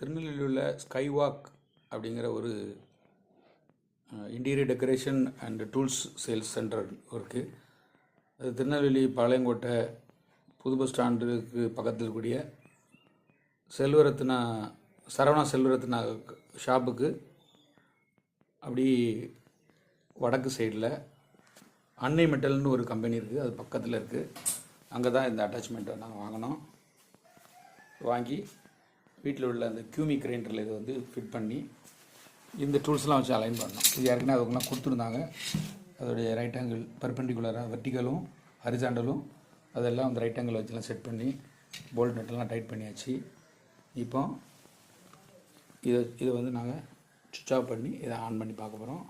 திருநெல்வேலியில் உள்ள sky walk அப்படிங்கிற ஒரு interior decoration and tools sales centre இருக்குது அது திருநெல்வேலி பாளையங்கோட்டை புது பஸ் ஸ்டாண்டுக்கு பக்கத்தில் இருக்கக்கூடிய செல்வரத்னா சரவணா செல்வரத்னா ஷாப்புக்கு அப்படி வடக்கு சைடில் அன்னை மெட்டல்னு ஒரு கம்பெனி இருக்குது அது பக்கத்தில் இருக்குது அங்கே தான் இந்த அட்டாச்மெண்ட்டை நாங்கள் வாங்கினோம். வாங்கி வீட்டில் உள்ள அந்த கியூமி கிரைண்டரில் இதை வந்து ஃபிட் பண்ணி இந்த டூல்ஸ்லாம் வச்சு அலைன் பண்ணோம் இது ஏற்கனவே அதுக்குலாம் கொடுத்துருந்தாங்க. அதோடைய ரைட் ஆங்கிள் பர்பெண்டிகுலராக வெர்டிகலும் ஹரிசாண்டலும் அதெல்லாம் அந்த ரைட் ஆங்கிள் வச்சுலாம் செட் பண்ணி போல்ட் நட்டெல்லாம் டைட் பண்ணியாச்சு. இப்போ இதை இதை வந்து நாங்கள் சுவிட்ச் ஆஃப் பண்ணி இதை ஆன் பண்ணி பார்க்க போகிறோம்